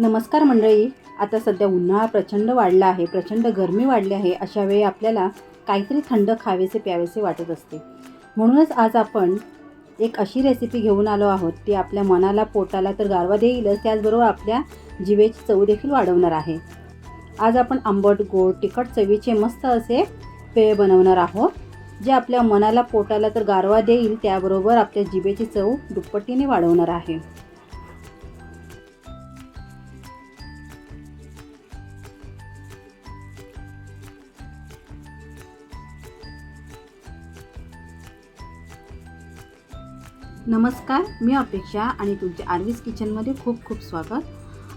नमस्कार मंडळी. आता सध्या उन्हाळा प्रचंड वाढला आहे प्रचंड गरमी वाढली आहे अशा वेळी आपल्याला काहीतरी थंड खावेसे प्यावेसे वाटत असते. म्हणूनच आज आपण एक अशी रेसिपी घेऊन आलो आहोत ती आपल्या मनाला पोटाला तर गारवा देईलच त्याचबरोबर आपल्या जिवेची चव देखील वाढवणार आहे. आज आपण आंबट गोड तिखट चवीचे मस्त असे पेय बनवणार आहोत जे आपल्या मनाला पोटाला तर गारवा देईल त्याबरोबर आपल्या जिभेची चव दुप्पटीने वाढवणार आहे. नमस्कार मी अपेक्षा आणि तुमच्या आर्वीस किचनमध्ये खूप खूप स्वागत.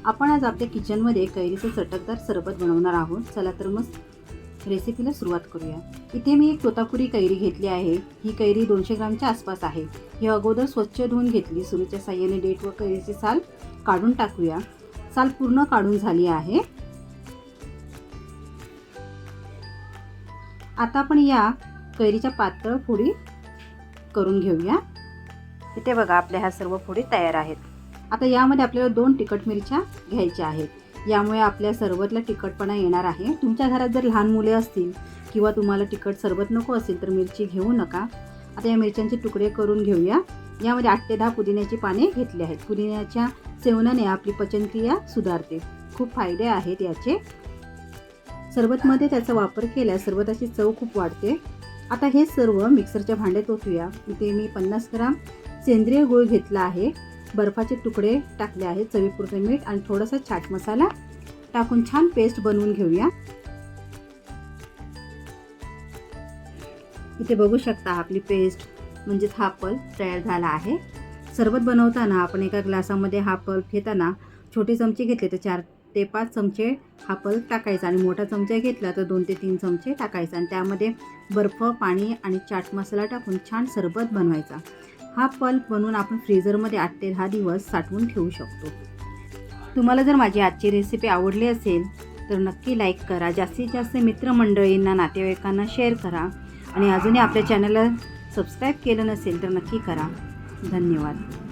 आपण आज आपल्या किचनमध्ये कैरीचं चटकदार सरबत बनवणार आहोत. चला तर मग रेसिपीला सुरुवात करूया. इथे मी एक तोतापुरी कैरी घेतली आहे. ही कैरी दोनशे ग्रामच्या आसपास आहे. ही अगोदर स्वच्छ धुवून घेतली. सुरूच्या साह्याने डेट व कैरीची साल काढून टाकूया. साल पूर्ण काढून झाली आहे. आता आपण या कैरीच्या पातळ फोडी करून घेऊया. इथे बघा आपल्या ह्या सर्व फोडी तयार आहेत. आता यामध्ये आपल्याला दोन तिखट मिरच्या घ्यायच्या आहेत. यामुळे आपल्या सरबतला तिखटपणा येणार आहे. तुमच्या घरात जर लहान मुले असतील किंवा तुम्हाला तिखट सरबत नको असेल तर मिरची घेऊ नका. आता या मिरच्यांचे तुकडे करून घेऊया. यामध्ये आठ ते दहा पुदिन्याची पाने घेतली आहेत. पुदिन्याच्या सेवनाने आपली पचनक्रिया सुधारते. खूप फायदे आहेत याचे. सरबतमध्ये त्याचा वापर केल्यास सरबताची चव खूप वाढते. आता हे सर्व मिक्सरच्या भांड्यात ओतूया. इथे मी पन्नास ग्राम सेंद्रिय गुळ घेतला आहे. बर्फाचे तुकडे टाकले आहेत. चवीपुरते मीठ आणि थोडासा चाट मसाला टाकून छान पेस्ट बनवून घेऊया. इथे बघू शकता आपली पेस्ट म्हणजेच हा पल्प तयार झाला आहे. सरबत बनवताना आपण एका ग्लासामध्ये हा पल्प घेताना छोटे चमचे घेतले तर चार ते पाच चमचे हा पल्प टाकायचा आणि मोठा चमचा घेतला तर दोन ते तीन चमचे टाकायचा आणि त्यामध्ये बर्फ पाणी आणि चाट मसाला टाकून छान सरबत बनवायचा. हा पल्प बनवून आपण फ्रीझरमध्ये आठ ते दहा दिवस साठवून ठेवू शकतो. तुम्हाला जर माझी आजची रेसिपी आवडली असेल तर नक्की लाईक करा. जास्तीत जास्त मित्रमंडळींना नातेवाईकांना शेअर करा. आणि अजूनही आपल्या चॅनलला सबस्क्राईब केलं नसेल तर नक्की करा. धन्यवाद.